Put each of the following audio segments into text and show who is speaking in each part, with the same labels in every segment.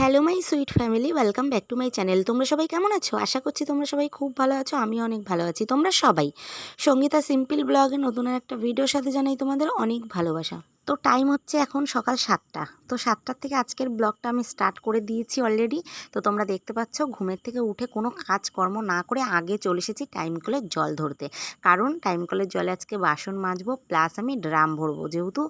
Speaker 1: Hello my sweet family welcome back to my channel তোমরা সবাই কেমন আছো? আশা করছি তোমরা সবাই খুব ভালো আছো আমি অনেক ভালো আছি। তোমরা সবাই সঙ্গীতা সিম্পল ব্লগে নতুন একটা ভিডিওর সাথে জানাই তোমাদের অনেক ভালোবাসা। তো টাইম হচ্ছে এখন সকাল সাতটা। তো সাতটার থেকে আজকের ব্লগটা আমি স্টার্ট করে দিয়েছি অলরেডি তো তোমরা দেখতে পাচ্ছ, ঘুমের থেকে উঠে কোনো কাজকর্ম না করে আগে চলে এসেছি টাইম কলের জল ধরতে। কারণ টাইম কলের জলে আজকে বাসন মাজবো প্লাস আমি ড্রাম ভরবো। যেহেতু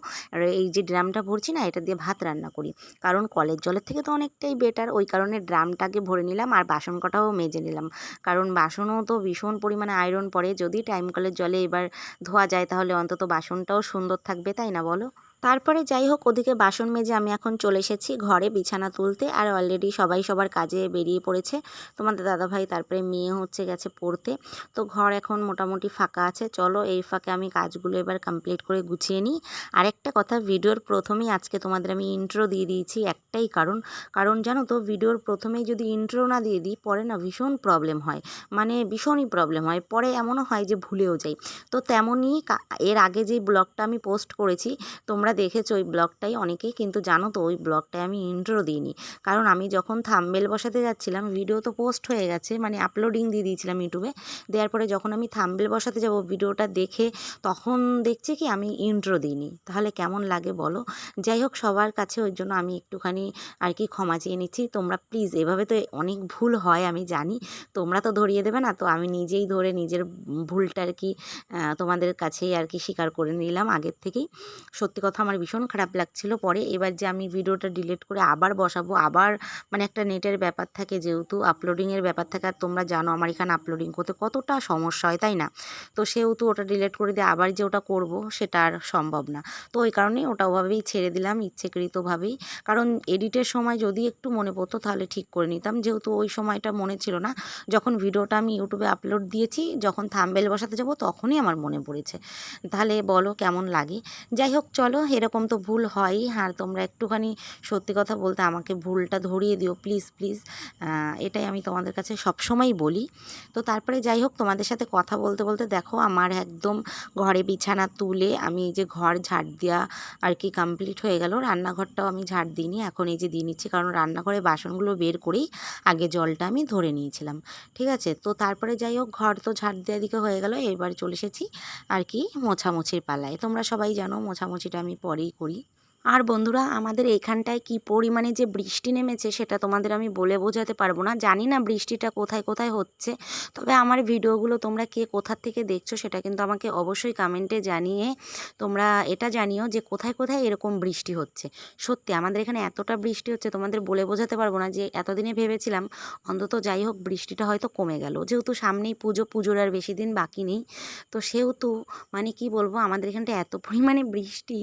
Speaker 1: এই যে ড্রামটা ভরছি না, এটা দিয়ে ভাত রান্না করি। কারণ কলের জলের থেকে তো অনেকটাই বেটার ওই কারণে ড্রামটাকে ভরে নিলাম আর বাসন কটাও মেজে নিলাম। কারণ বাসনও তো ভীষণ পরিমাণে আয়রন পড়ে। যদি টাইম কলের জলে এবার ধোয়া যায়, তাহলে অন্তত বাসনটাও সুন্দর থাকবে, তাই না বলো? তারপরে যাই হোক, ওদিকে বাসন মেজে আমি এখন চলে এসেছি ঘরে বিছানা তুলতে। আর অলরেডি সবাই সবার কাজে বেরিয়ে পড়েছে। তোমাদের দাদাভাই, তারপরে মেয়ে হচ্ছে গেছে পড়তে। তো ঘর এখন মোটামুটি ফাঁকা আছে। চলো এই ফাঁকে আমি কাজগুলো এবার কমপ্লিট করে গুছিয়ে নিই। আর একটা কথা, ভিডিওর প্রথমেই আজকে তোমাদের আমি ইন্ট্রো দিয়ে দিয়েছি একটাই কারণ। কারণ জানো তো, ভিডিওর প্রথমেই যদি ইন্ট্রো না দিয়ে দিই, পরে না ভীষণ প্রবলেম হয়। মানে ভীষণই প্রবলেম হয়। পরে এমনও হয় যে ভুলেও যাই। তো তেমনই এর আগে যে ব্লগটা আমি পোস্ট করেছি, তোমরা তোমরা দেখেছ ওই ব্লগটাই, অনেকেই কিন্তু জানো তো ওই ব্লগটায় আমি ইন্ট্রো দিইনি। কারণ আমি যখন থাম্বেল বসাতে যাচ্ছিলাম ভিডিও তো পোস্ট হয়ে গেছে মানে আপলোডিং দিয়ে দিয়েছিলাম ইউটিউবে দেওয়ার পরে যখন আমি থাম্বেল বসাতে যাব ভিডিওটা দেখে, তখন দেখছি কি আমি ইন্ট্রো দিইনি। তাহলে কেমন লাগে বলো? যাই হোক, সবার কাছে ওই জন্য আমি একটুখানি আর কি ক্ষমা চেয়ে নিচ্ছি। তোমরা প্লিজ এভাবে তো অনেক ভুল হয়, আমি জানি। তোমরা তো ধরিয়ে দেবে না, তো আমি নিজেই ধরে নিজের ভুলটা আর কি তোমাদের কাছেই আর কি স্বীকার করে নিলাম আগের থেকেই। সত্যি কথা আমার ভীষণ খারাপ লাগছিল। পরে এবার যে আমি ভিডিওটা ডিলিট করে আবার বসাবো, আবার মানে একটা নেটের ব্যাপার থাকে যেহেতু আপলোডিংয়ের ব্যাপার থাকে, আর তোমরা জানো আমার এখানে আপলোডিং করতে কতটা সমস্যা হয়, তাই না? তো সেহেতু ওটা ডিলিট করে দিয়ে আবার যে ওটা করব সেটা আর সম্ভব না। তো ওই কারণেই ওটা ওভাবেই ছেড়ে দিলাম ইচ্ছেকৃতভাবেই। কারণ এডিটের সময় যদি একটু মনে পড়তো তাহলে ঠিক করে নিতাম। যেহেতু ওই সময়টা মনে ছিল না, যখন ভিডিওটা আমি ইউটিউবে আপলোড দিয়েছি, যখন থামবেল বসাতে যাব তখনই আমার মনে পড়েছে। তাহলে বলো কেমন লাগে? যাই হোক, চলো এরকম তো ভুল হয়ই। আর তোমরা একটুখানি সত্যি কথা বলতে আমাকে ভুলটা ধরিয়ে দিও প্লিজ প্লিজ এটাই আমি তোমাদের কাছে সবসময়ই বলি। তো তারপরে যাই হোক, তোমাদের সাথে কথা বলতে বলতে দেখো, আমার একদম ঘরে বিছানা তুলে আমি এই যে ঘর ঝাড় দেওয়া আর কি কমপ্লিট হয়ে গেল। রান্নাঘরটাও আমি ঝাড় দিইনি, এখন এই যে দিয়ে নিচ্ছি, কারণ রান্নাঘরে বাসনগুলো বের করেই আগে জলটা আমি ধরে নিয়েছিলাম। ঠিক আছে? তো তারপরে যাই হোক, ঘর তো ঝাড় দেওয়া দিকে হয়ে গেল, এবার চলে এসেছি আর কি মোছামুছির পালায়। তোমরা সবাই জানো, মোছামুছিটা আমি পরেই করি। আর বন্ধুরা, আমাদের এখানটায় কি পরিমাণে যে বৃষ্টি নেমেছে সেটা তোমাদের আমি বলে বোঝাতে পারব না। জানি না বৃষ্টিটা কোথায় কোথায় হচ্ছে, তবে আমার ভিডিওগুলো তোমরা কে কোথার থেকে দেখছ সেটা কিন্তু আমাকে অবশ্যই কমেন্টে জানিয়ে তোমরা এটা জানিও যে কোথায় কোথায় এরকম বৃষ্টি হচ্ছে। সত্যি, আমাদের এখানে এতটা বৃষ্টি হচ্ছে তোমাদের বলে বোঝাতে পারব না যে এতদিনে ভেবেছিলাম, অন্তত যাই হোক বৃষ্টিটা হয়তো কমে গেল। যেহেতু সামনেই পুজো, পুজোর আর বেশি দিন বাকি নেই, তো সেহেতু মানে কি বলব, আমাদের এখানটা এত পরিমাণে বৃষ্টি,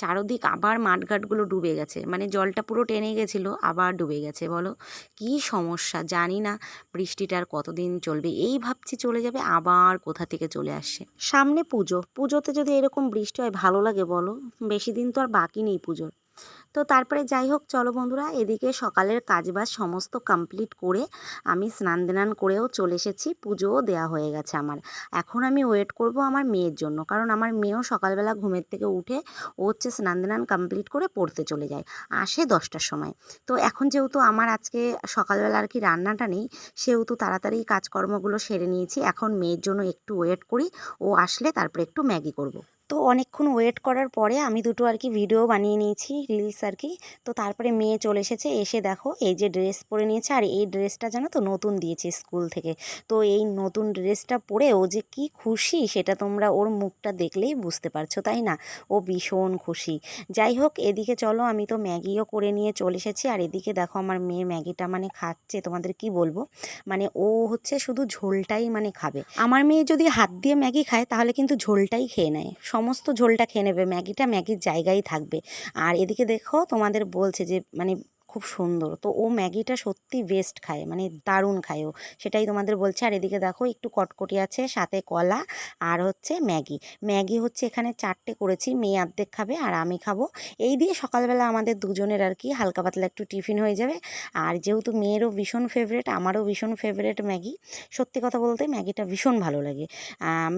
Speaker 1: চারদিক আবার মাঠঘাটগুলো ডুবে গেছে। মানে জলটা পুরো টেনে গেছিল, আবার ডুবে গেছে, বলো? কি সমস্যা? জানি না বৃষ্টিটা আর কতদিন চলবে। এই ভাবছি চলে যাবে, আবার কোথা থেকে চলে আসছে সামনে পুজো। পুজোতে যদি এরকম বৃষ্টি হয়, ভালো লাগে, বলো? বেশি দিন তো আর বাকি নেই পুজোর। তো তারপরে যাই হোক, চলো বন্ধুরা, এদিকে সকালের কাজবাজ সমস্ত কমপ্লিট করে আমি স্নান দান করেও চলে এসেছি, পুজোও দেওয়া হয়ে গেছে আমার এখন আমি ওয়েট করব আমার মেয়ের জন্য, কারণ আমার মেয়েও সকালবেলা ঘুমের থেকে উঠে ও হচ্ছে স্নান দান কমপ্লিট করে পড়তে চলে যায়, আসে দশটার সময় তো এখন যেহেতু আমার আজকে সকালবেলা আর কি রান্নাটা নেই, সেহেতু তাড়াতাড়ি কাজকর্মগুলো সেরে নিয়েছি, এখন মেয়ের জন্য একটু ওয়েট করি, ও আসলে তারপরে একটু ম্যাগি করব। তো অনেকক্ষণ ওয়েট করার পরে আমি দুটো আর কি ভিডিও বানিয়ে নিয়েছি রিলস আর কি। তো তারপরে মেয়ে চলে এসেছে, এসে দেখো এই যে ড্রেস পরে নিয়েছে আর এই ড্রেসটা জানো তো নতুন দিয়েছে স্কুল থেকে। তো এই নতুন ড্রেসটা পরে ও যে কি খুশি সেটা তোমরা ওর মুখটা দেখলেই বুঝতে পারছ, তাই না? ও ভীষণ খুশি। যাই হোক, এদিকে চলো, আমি তো ম্যাগিও করে নিয়ে চলে এসেছি। আর এদিকে দেখো আমার মেয়ে ম্যাগিটা মানে খাচ্ছে, তোমাদের কি বলব? মানে ও হচ্ছে শুধু ঝোলটাই মানে খাবে। আমার মেয়ে যদি হাত দিয়ে ম্যাগি খায়, তাহলে কিন্তু ঝোলটাই খেয়ে নেয়। সমস্ত ঝোলটা খেয়ে নেবে। ম্যাগিটা ম্যাগির জায়গায় থাকবে। আর এদিকে দেখো তোমাদের বলছে যে মানে খুব সুন্দর। তো ও ম্যাগিটা সত্যি বেস্ট খায় মানে দারুণ খায় ও। সেটাই তোমাদের বলছে। আর এদিকে দেখো, একটু কটকটি আছে, সাথে কলা আর হচ্ছে ম্যাগি। ম্যাগি হচ্ছে এখানে চারটে করেছি, মেয়ে অর্ধেক খাবে আর আমি খাব। এই দিয়ে সকালবেলা আমাদের দুজনের আর কি হালকা পাতলা একটু টিফিন হয়ে যাবে। আর যেহেতু মেয়েরও ভীষণ ফেভারেট আমারও ভীষণ ফেভারেট ম্যাগি, সত্যি কথা বলতে ম্যাগিটা ভীষণ ভালো লাগে।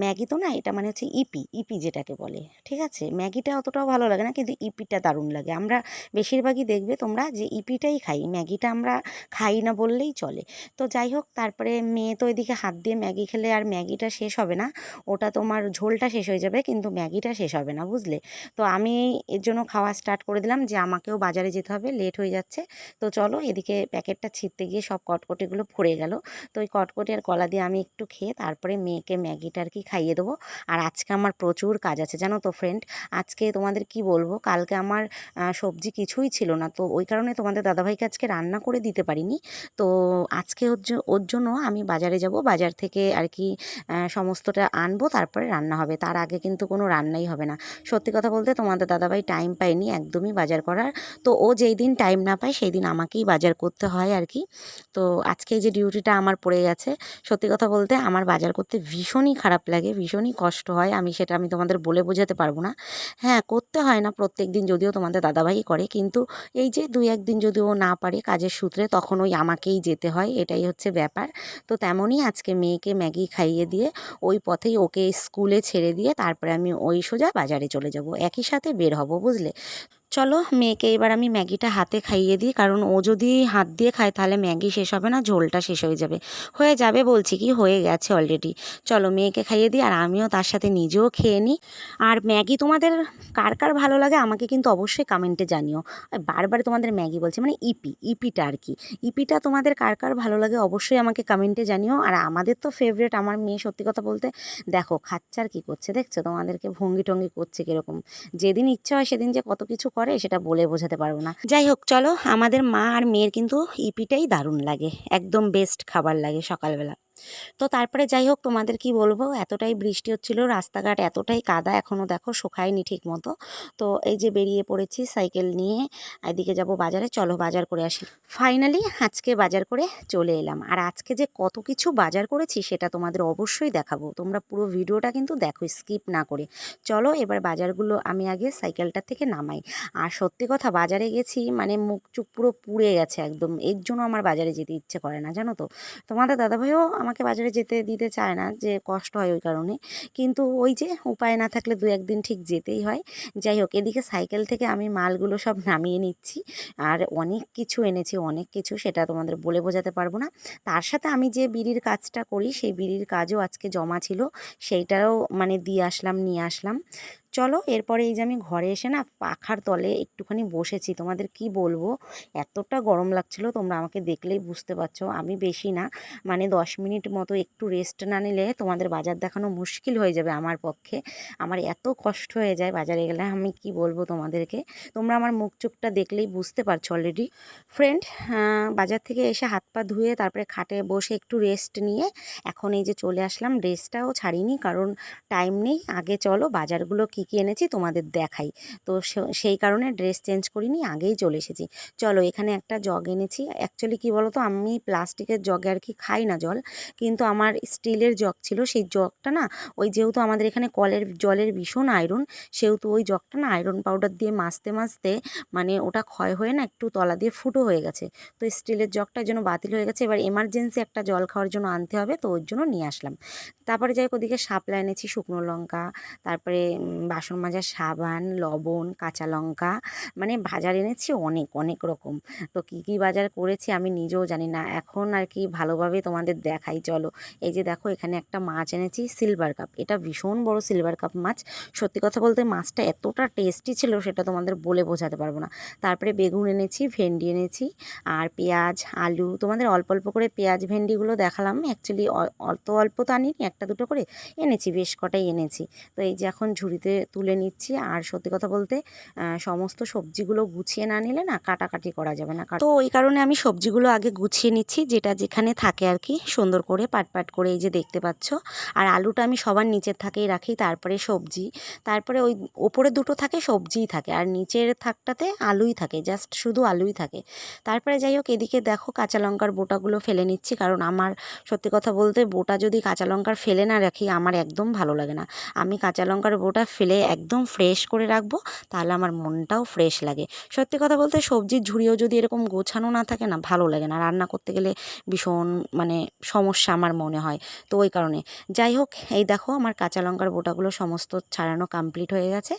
Speaker 1: ম্যাগি তো না, এটা মানে হচ্ছে ইপি ইপি যেটাকে বলে, ঠিক আছে? ম্যাগিটা অতটাও ভালো লাগে না, কিন্তু ইপিটা দারুণ লাগে। আমরা বেশিরভাগই দেখবে তোমরা যে ইপি ইপিটাই খাই। ম্যাগিটা আমরা খাই না বললেই চলে। তো যাই হোক, তারপরে মেয়ে তো এদিকে হাত দিয়ে ম্যাগি খেলে আর ম্যাগিটা শেষ হবে না। ওটা তোমার ঝোলটা শেষ হয়ে যাবে, কিন্তু ম্যাগিটা শেষ হবে না, বুঝলে? তো আমি এর জন্য খাওয়া স্টার্ট করে দিলাম যে আমাকেও বাজারে যেতে হবে লেট হয়ে যাচ্ছে। তো চলো এদিকে প্যাকেটটা ছিঁড়তে গিয়ে সব কটকটিগুলো পড়ে গেল। তো ওই কটকটি আর কলা দিয়ে আমি একটু খেয়ে তারপরে মেয়েকে ম্যাগিটা আর কি খাইয়ে দেবো। আর আজকে আমার প্রচুর কাজ আছে, জানো তো ফ্রেন্ড আজকে তোমাদের কি বলব? কালকে আমার সবজি কিছুই ছিল না। তো ওই কারণে তোমাদের দাদাভাইকে আজকে রান্না করে দিতে পারিনি। তো আজকে ওর জন্য আমি বাজারে যাব। বাজার থেকে আর কি সমস্তটা আনব, তারপরে রান্না হবে। তার আগে কিন্তু কোনো রান্নাই হবে না। সত্যি কথা বলতে তোমাদের দাদাভাই টাইম পায়নি একদমই বাজার করার। তো ও যেই দিন টাইম না পায়, সেই দিন আমাকেই বাজার করতে হয় আর কি তো আজকে যে ডিউটিটা আমার পড়ে গেছে, সত্যি কথা বলতে আমার বাজার করতে ভীষণই খারাপ লাগে, ভীষণই কষ্ট হয়। আমি সেটা আমি তোমাদের বলে বোঝাতে পারব না। হ্যাঁ করতে হয় না প্রত্যেক দিন যদিও তোমাদের দাদাভাই করে। কিন্তু এই যে দুই একদিন যদি ও না পারে কাজের সূত্রে, তখন ওই আমাকেই যেতে হয়, এটাই হচ্ছে ব্যাপার। তো তেমনই আজকে মেয়েকে ম্যাগি খাইয়ে দিয়ে, ওই পথেই ওকে স্কুলে ছেড়ে দিয়ে, তারপরে আমি ওই সোজা বাজারে চলে যাব। একই সাথে বের হব, বুঝলে? চলো, মেয়েকে এবার আমি ম্যাগিটা হাতে খাইয়ে দিই, কারণ ও যদি হাত দিয়ে খায় তাহলে ম্যাগি শেষ হবে না, ঝোলটা শেষ হয়ে যাবে। হয়ে যাবে বলছি কি, হয়ে গেছে অলরেডি চলো, মেয়েকে খাইয়ে দিই আর আমিও তার সাথে নিজেও খেয়ে নিই। আর ম্যাগি তোমাদের কার কার ভালো লাগে আমাকে কিন্তু অবশ্যই কমেন্টে জানিও। বারবার তোমাদের ম্যাগি বলছে মানে ইপি ইপিটা আর কি। ইপিটা তোমাদের কার কার ভালো লাগে অবশ্যই আমাকে কমেন্টে জানিও। আর আমাদের তো ফেভারেট আমার মেয়ে সত্যি কথা বলতে, দেখো খাচ্চার কি করছে, দেখছ? তোমাদেরকে ভঙ্গি টঙ্গি করছে কীরকম? যেদিন ইচ্ছা হয় সেদিন যে কত কিছু করে সেটা বলে বোঝাতে পারব না। যাই হোক, চলো, আমাদের মা আর মেয়ের কিন্তু ইপিটাই দারুণ লাগে। একদম বেস্ট খাবার লাগে সকালবেলা। তো তারপরে যাই হোক তোমাদের কি বলব? এতটাই বৃষ্টি হচ্ছিল, রাস্তাঘাট এতটাই কাদা এখনও দেখো শুকায়নি ঠিক মতো। তো এই যে বেরিয়ে পড়েছি সাইকেল নিয়ে, এদিকে যাব বাজারে, চলো বাজার করে আসি। ফাইনালি আজকে বাজার করে চলে এলাম। আর আজকে যে কত কিছু বাজার করেছি সেটা তোমাদের অবশ্যই দেখাবো। তোমরা পুরো ভিডিওটা কিন্তু দেখো, স্কিপ না করে। চলো এবার বাজারগুলো আমি আগে সাইকেলটার থেকে নামাই। আর সত্যি কথা বাজারে গেছি মানে মুখ চুপ পুরো পুড়ে গেছে একদম। এর জন্য আমার বাজারে যেতে ইচ্ছে করে না, জানো তো? তোমাদের দাদাভাইও আমাকে বাজারে যেতে দিতে চায় না, যে কষ্ট হয় ওই কারণে। কিন্তু ওই যে উপায় না থাকলে দু একদিন ঠিক যেতেই হয়। যাই হোক, এদিকে সাইকেল থেকে আমি মালগুলো সব নামিয়ে নিচ্ছি। আর অনেক কিছু এনেছি, অনেক কিছু সেটা তোমাদের বলে বোঝাতে পারব না। তার সাথে আমি যে বিড়ির কাজটা করি, সেই বিড়ির কাজও আজকে জমা ছিল। সেইটাও মানে দিয়ে আসলাম, নিয়ে আসলাম। চলো, এরপরে এই যে আমি ঘরে এসে না পাখার তলে একটুখানি বসেছি। তোমাদের কি বলব? এতটা গরম লাগছিল, তোমরা আমাকে দেখলেই বুঝতে পারছ। আমি বেশি না মানে দশ মিনিট মতো একটু রেস্ট না নিলে তোমাদের বাজার দেখানো মুশকিল হয়ে যাবে আমার পক্ষে। আমার এত কষ্ট হয়ে যায় বাজারে গেলে, আমি কি বলব তোমাদেরকে? তোমরা আমার মুখ চোখটা দেখলেই বুঝতে পারছ অলরেডি ফ্রেন্ড বাজার থেকে এসে হাত পা ধুয়ে তারপরে খাটে বসে একটু রেস্ট নিয়ে এখন এই যে চলে আসলাম। ড্রেসটাও ছাড়িনি কারণ টাইম নেই। আগে চলো বাজারগুলো কী কী এনেছি, তোমাদের দেখাই। তো সেই কারণে ড্রেস চেঞ্জ করিনি, আগেই চলে এসেছি। চলো, এখানে একটা জগ এনেছি। অ্যাকচুয়ালি কী বলো তো আমি প্লাস্টিকের জগে আর কি খাই না জল, কিন্তু আমার স্টিলের জগ ছিল। সেই জগটা না, ওই যেহেতু আমাদের এখানে কলের, জলের ভীষণ আয়রন সেহেতু ওই জগটা না আয়রন পাউডার দিয়ে মাজতে মাজতে মানে ওটা ক্ষয় হয়ে না, একটু তলা দিয়ে ফুটো হয়ে গেছে। তো স্টিলের জগটা জন্য বাতিল হয়ে গেছে, এবার এমার্জেন্সি একটা জল খাওয়ার জন্য আনতে হবে, তো ওর জন্য নিয়ে আসলাম। তারপরে যাই ওদিকে শাপলা এনেছি, শুকনো লঙ্কা, তারপরে বাসন মাজার সাবান, লবণ, কাঁচা লঙ্কা মানে বাজার এনেছি অনেক অনেক রকম। তো কী কী বাজার করেছি আমি নিজেও জানি না। এখন আর কি ভালোভাবে তোমাদের দেখাই, চলো। এই যে দেখো, এখানে একটা মাছ এনেছি সিলভার কাপ এটা ভীষণ বড় সিলভার কাপ মাছ। সত্যি কথা বলতে মাছটা এতটা টেস্টি ছিল সেটা তোমাদের বলে বোঝাতে পারব না। তারপরে বেগুন এনেছি, ভেন্ডি এনেছি, আর পেঁয়াজ, আলু, তোমাদের অল্প অল্প করে পেঁয়াজ, ভেন্ডিগুলো দেখালাম। অ্যাকচুয়ালি অত অল্প তো আনিনি, একটা দুটো করে এনেছি, বেশ কটাই এনেছি। তো এই যে এখন ঝুড়িতে তুলে নিচ্ছি। আর সত্যি কথা বলতে সমস্ত সবজিগুলো গুছিয়ে না নিলে না কাটাকাটি করা যাবে না। তো ওই কারণে আমি সবজিগুলো আগে গুছিয়ে নিচ্ছি, যেটা যেখানে থাকে আর কি, সুন্দর করে, পাট পাট করে এই যে দেখতে পাচ্ছ। আর আলুটা আমি সবার নিচের থাকেই রাখি, তারপরে সবজি। তারপরে ওই ওপরে দুটো থাকে, সবজিই থাকে। আর নিচের থাকটাতে আলুই থাকে, জাস্ট শুধু আলুই থাকে। তারপরে যাই হোক, এদিকে দেখো কাঁচা লঙ্কার বোটাগুলো ফেলে নিচ্ছি। কারণ আমার সত্যি কথা বলতে, বোটা যদি কাঁচা লঙ্কার ফেলে না রাখি, আমার একদম ভালো লাগে না। আমি কাঁচা লঙ্কার বোটা ফেলে ফেলে একদম ফ্রেশ করে রাখব, তাহলে আমার মনটাও ফ্রেশ লাগে। সত্যি কথা বলতে সবজির ঝুড়িও যদি এরকম গোছানো না থাকে না, ভালো লাগে না। রান্না করতে গেলে ভীষণ মানে সমস্যা আমার মনে হয়। তো ওই কারণে। যাই হোক, এই দেখো আমার কাঁচা লঙ্কার বোটাগুলো সমস্ত ছাড়ানো কমপ্লিট হয়ে গেছে।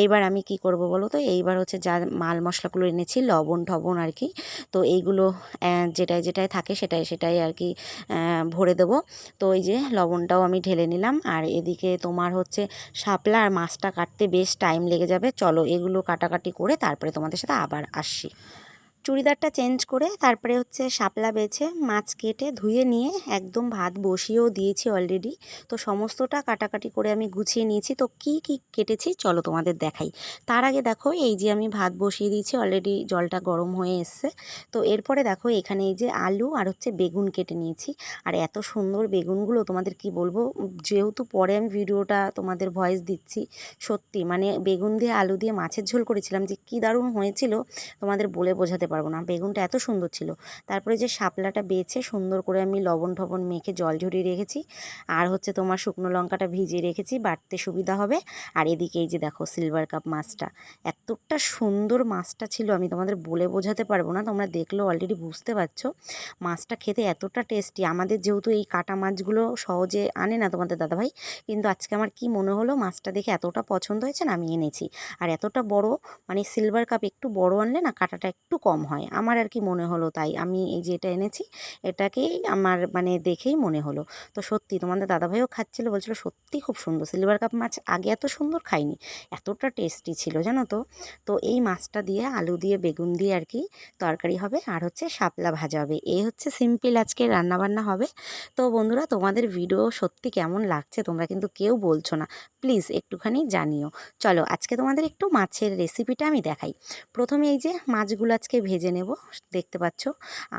Speaker 1: এইবার আমি কি করব বলো তো? এইবার হচ্ছে যা মাল মশলাগুলো এনেছি, লবণ টবণ আর কি। তো এইগুলো যেটাই যেটাই থাকে সেটাই সেটাই আর কি ভরে দেবো। তো ওই যে লবণটাও আমি ঢেলে নিলাম। আর এদিকে তোমার হচ্ছে শাপলা আর মাছটা কাটতে বেশ টাইম লেগে যাবে। চলো এগুলো কাটাকাটি করে তারপরে তোমাদের সাথে আবার আসছি। চুড়িদারটা চেঞ্জ করে তারপরে হচ্ছে শাপলা বেছে মাছ কেটে ধুয়ে নিয়ে একদম ভাত বসিয়েও দিয়েছি অলরেডি তো সমস্তটা কাটাকাটি করে আমি গুছিয়ে নিয়েছি। তো কি কি কেটেছি চলো তোমাদের দেখাই। তার আগে দেখো এই যে আমি ভাত বসিয়ে দিয়েছি অলরেডি জলটা গরম হয়ে এসছে। তো এরপরে দেখো এখানে এই যে আলু আর হচ্ছে বেগুন কেটে নিয়েছি। আর এত সুন্দর বেগুনগুলো তোমাদের কি বলব, যেহেতু পরে আমি ভিডিওটা তোমাদের ভয়েস দিচ্ছি, সত্যি মানে বেগুন দিয়ে আলু দিয়ে মাছের ঝোল করেছিলাম যে কী দারুণ হয়েছিল, তোমাদের বলে বোঝাতে পারব না। বেগুনটা এত সুন্দর ছিল। তারপরে যে শাপলাটা বেছে সুন্দর করে আমি লবণ টবণ মেখে জল ঝরিয়ে রেখেছি। আর হচ্ছে তোমার শুকনো লঙ্কাটা ভিজিয়ে রেখেছি, বাটতে সুবিধা হবে। আর এদিকে এই যে দেখো সিলভার কাপ মাছটা। এতটা সুন্দর মাছটা ছিল, আমি তোমাদের বলে বোঝাতে পারব না, তোমরা দেখলেও অলরেডি বুঝতে পারছ। মাছটা খেতে এতটা টেস্টি আমাদের যেহেতু এই কাটা মাছগুলো সহজে আনে না তোমাদের দাদাভাই, কিন্তু আজকে আমার কি মনে হলো, মাছটা দেখে এতটা পছন্দ হয়েছে না, আমি এনেছি। আর এতটা বড় মানে সিলভার কাপ একটু বড় আনলে না, কাটাটা একটু কম কম হয়। আমার আর কি মনে হলো তাই। আমি এই যে এটা এনেছি, এটাকেই আমার মানে দেখেই মনে হলো। তো সত্যি তোমাদের দাদাভাইও খাচ্ছিলো, বলছিলো সত্যি খুব সুন্দর। সিলভার কাপ মাছ আগে এত সুন্দর খাইনি, এতটা টেস্টি ছিল জানো তো? তো এই মাছটা দিয়ে আলু দিয়ে, বেগুন দিয়ে আর কি তরকারি হবে আর হচ্ছে শাপলা ভাজা হবে। এই হচ্ছে সিম্পল আজকে রান্নাবান্না হবে। তো বন্ধুরা তোমাদের ভিডিও সত্যি কেমন লাগছে তোমরা কিন্তু কেউ বলছো না। প্লিজ একটুখানি জানিও। চলো আজকে তোমাদের একটু মাছের রেসিপিটা আমি দেখাই। প্রথমে এই যে মাছগুলো আজকে ভেজে নেব, দেখতে পাচ্ছ।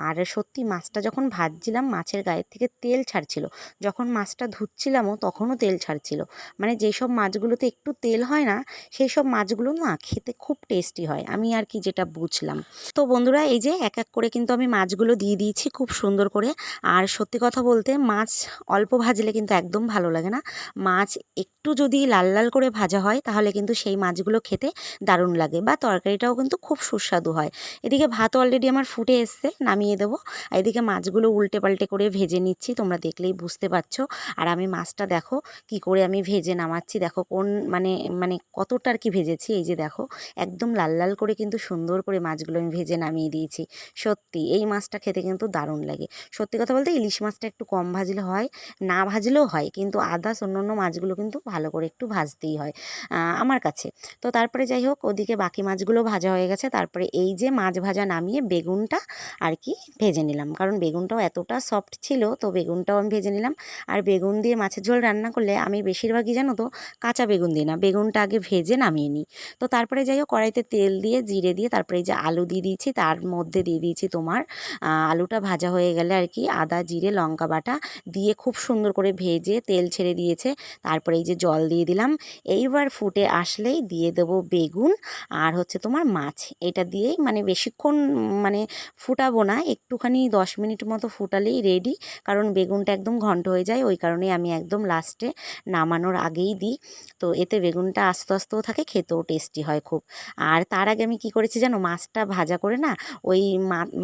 Speaker 1: আর সত্যি মাছটা যখন ভাজছিলাম, মাছের গায়ের থেকে তেল ছাড়ছিল। যখন মাছটা ধুচ্ছিলামও, তখনও তেল ছাড়ছিল। মানে যেই সব মাছগুলোতে একটু তেল হয় না সেই সব মাছগুলো না খেতে খুব টেস্টি হয়। আমি আর কি যেটা বুঝলাম। তো বন্ধুরা, এই যে এক এক করে কিন্তু আমি মাছগুলো দিয়ে দিয়েছি খুব সুন্দর করে। আর সত্যি কথা বলতে, মাছ অল্প ভাজলে কিন্তু একদম ভালো লাগে না। মাছ একটু যদি লাল লাল করে ভাজা হয়, তাহলে কিন্তু সেই মাছগুলো খেতে দারুণ লাগে বা তরকারিটাও কিন্তু খুব সুস্বাদু হয়। এদিকে ভাত অলরেডি আমার ফুটে এসছে, নামিয়ে দেবো। আর এদিকে মাছগুলো উল্টে পাল্টে করে ভেজে নিচ্ছি, তোমরা দেখলেই বুঝতে পারছ। আর আমি মাছটা দেখো, কি করে আমি ভেজে নামাচ্ছি, দেখো কোন মানে মানে কতটা আর কি ভেজেছি, এই যে দেখো। একদম লাল লাল করে কিন্তু সুন্দর করে মাছগুলো আমি ভেজে নামিয়ে দিয়েছি। সত্যি, এই মাছটা খেতে কিন্তু দারুণ লাগে। সত্যি কথা বলতে ইলিশ মাছটা একটু কম ভাজলে হয়, না ভাজলেও হয়, কিন্তু আদার্স অন্য অন্য মাছগুলো কিন্তু ভালো করে একটু ভাজতেই হয় আমার কাছে। তো তারপরে যাই হোক, ওদিকে বাকি মাছগুলো ভাজা হয়ে গেছে, তারপরে এই যে মাছ নামিয়ে বেগুনটা আর কি ভেজে নিলাম। কারণ বেগুনটাও এতটা সফট ছিল, তো বেগুনটাও আমি ভেজে নিলাম। আর বেগুন দিয়ে মাছের ঝোল রান্না করলে আমি বেশিরভাগই জানো তো কাঁচা বেগুন দিই না, বেগুনটা আগে ভেজে নামিয়ে নিই। তো তারপরে যাই হোক, কড়াইতে তেল দিয়ে, জিরে দিয়ে, তারপরে এই যে আলু দিয়ে দিয়েছি, তার মধ্যে দিয়ে দিয়েছি তোমার আলুটা ভাজা হয়ে গেলে আর কি আদা, জিরে, লঙ্কা বাটা দিয়ে খুব সুন্দর করে ভেজে তেল ছেড়ে দিয়েছে। তারপরে এই যে জল দিয়ে দিলাম। এইবার ফুটে আসলেই দিয়ে দেবো বেগুন আর হচ্ছে তোমার মাছ। এটা দিয়েই মানে বেশিক্ষণ মানে ফুটাবো না, একটুখানি দশ মিনিট মতো ফুটালেই রেডি কারণ বেগুনটা একদম ঘন্ট হয়ে যায়, ওই কারণে আমি একদম লাস্টে নামানোর আগেই দিই। তো এতে বেগুনটা আস্তে আস্তেও থাকে, খেতেও টেস্টি হয় খুব। আর তার আগে আমি কি করেছি জানো, মাছটা ভাজা করে না, ওই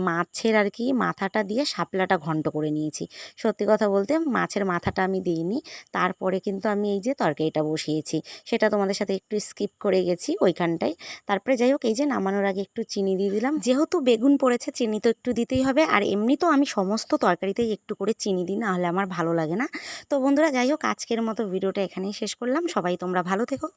Speaker 1: মাছের আর কি মাথাটা দিয়ে শাপলাটা ঘন্ট করে নিয়েছি। সত্যি কথা বলতে মাছের মাথাটা আমি দিইনি, তারপরে কিন্তু আমি এই যে তরকারিটা বসিয়েছি, সেটা তোমাদের সাথে একটু স্কিপ করে গেছি ওইখানটায়। তারপরে যাই হোক, এই যে নামানোর আগে একটু চিনি দিয়ে দিলাম যেহেতু বেগুন পড়েছে, চিনি তো একটু দিতেই হবে। আর এমনি তো আমি সমস্ত তরকারিতেই একটু করে চিনি দিই, নাহলে আমার ভালো লাগে না। তো বন্ধুরা, যাই হোক, আজকের মতো ভিডিওটা এখানেই শেষ করলাম। সবাই তোমরা ভালো থেকো।